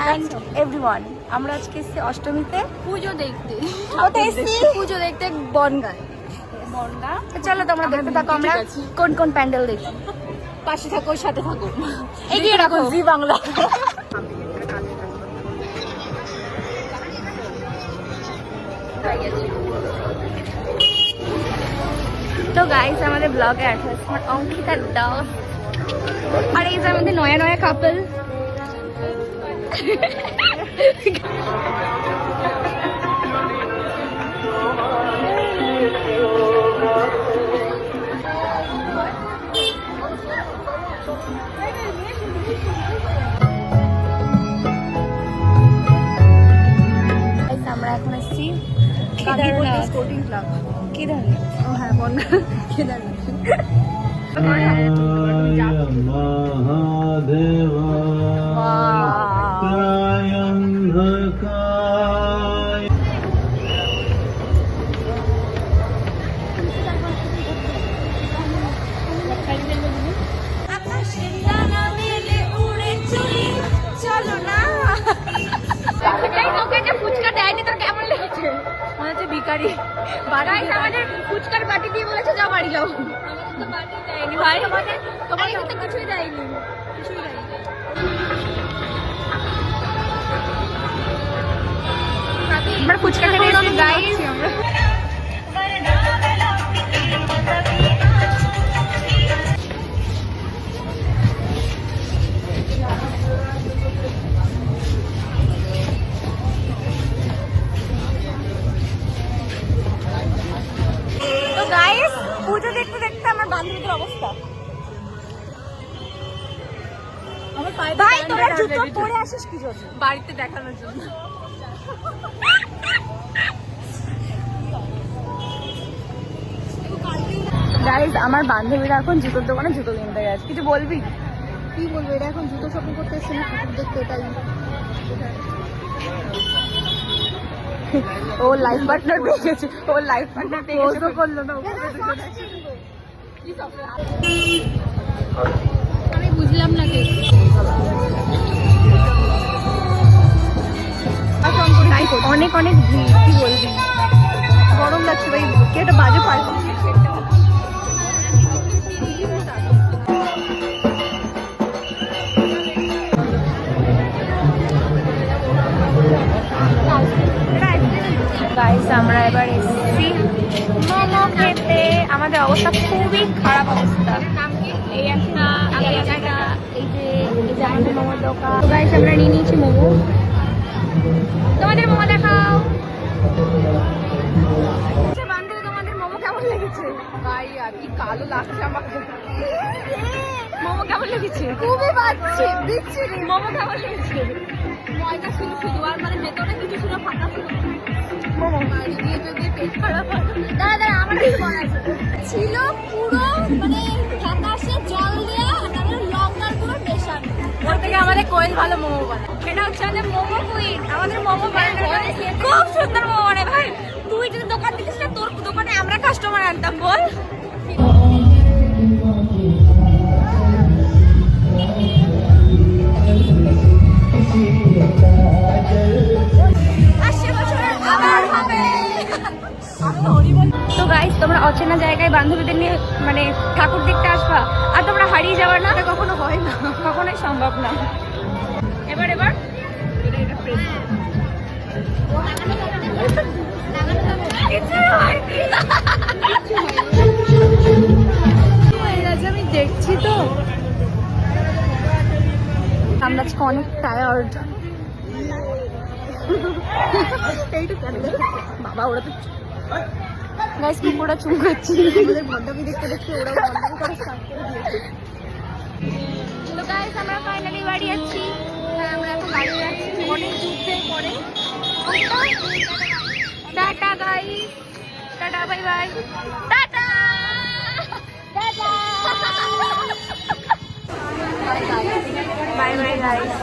And everyone আমরা আজকে এসেছি অষ্টমীতে। পুজো দেখতে। কোথায় এসেছি? পুজো দেখতে বনগায় বনগা? তো চলো তোমরা দেখতে থাকো আমরা কোন কোন প্যান্ডেল দেখি পাশে থাকো সাথে থাকো। এগিয়ে রাখো জি বাংলা। তো গাইস আমাদের ব্লগে আমার অঙ্কিতা দাস আর এই যে আমাদের নয়া নয়া কাপল আমরা এখন এসেছি কাঁদিপুর স্পোর্টিং ক্লাব কেদারনাথ। হ্যাঁ, মহাদেবা মনে হচ্ছে ভিকারি Guys, আমাদের ফুচকার বাটি দিয়ে বলেছে যাও বাড়ি যাও। ভাই তোমাদের তোমাদের তো কিছুই দেয়নি। আমরা ফুচকা খেতে এসেছি গাইস অবস্থা। আমার ভাই তোরা জুতো পরে আসিস কি জন্য? বাড়িতে দেখানোর জন্য। আমার বান্ধবীরা এখন জুতোর দোকানে জুতো কিনতে গেছে। কিছু বলবি? কি বলব? এটা এখন জুতো শপিং করতে এসছে না? দেখতে এটাই। ও লাইফ পার্টনার পেয়ে গেছে। ও লাইফ পার্টনার পেয়ে গেছে। করল না আমি বুঝলাম না কে অনেক অনেক ভিড়, কি বলবি? গরম লাগছে ভাই, কি একটা বাজে গাইস আমরা এবার এসেছি খেতে আমাদের অবস্থা খুবই খারাপ অবস্থা। এই একটা এই একটা এই যে এই যে আমাদের মোমোর দোকান। তো গাইস আমরা নিয়ে নিয়েছি মোমো। তোমাদের মোমো দেখাও। বান্ধবী তোমাদের মোমো কেমন লেগেছে? ভাই কি কালো লাগছে আমাকে। মোমো কেমন লেগেছে? খুবই বাজছে। দিচ্ছি মোমো কেমন লেগেছে? ময়দা ছিল শুধু আর মানে ভেতরে ছিল পুরো মানে ফ্যাকাশে জল দেওয়া আর লঙ্কার পুরো মেশানো। ওর থেকে আমাদের কোয়েল ভালো মোমো বানায়। সেটা হচ্ছে আমাদের মোমো কুইন। আমাদের মোমো বানায়। খুব সুন্দর মোমো বানায় ভাই। তুই যদি দোকান দিতিস না তোর দোকানে আমরা কাস্টমার আনতাম বল। অচেনা জায়গায় বান্ধবীদের নিয়ে মানে ঠাকুর দেখতে আসবা আর তোমরা হারিয়ে যাবে না। কখনো হয় না। কখনোই সম্ভব না। এবার এবার। আমি দেখছি তো আমরা আজকে অনেক টায়ার্ড বাবা ওরা তো গাইস কুকুরটা চুম করছি। আমাদের ভণ্ডামি দেখতে দেখতে ওরা ভণ্ডামি করা স্টার্ট করে দিয়েছে। তো গাইস আমরা ফাইনালি বাড়ি যাচ্ছি হ্যাঁ আমরা এখন বাড়ি যাচ্ছি অনেক যুদ্ধের পরে। Tata guys tata bye bye tata! Tata bye bye guys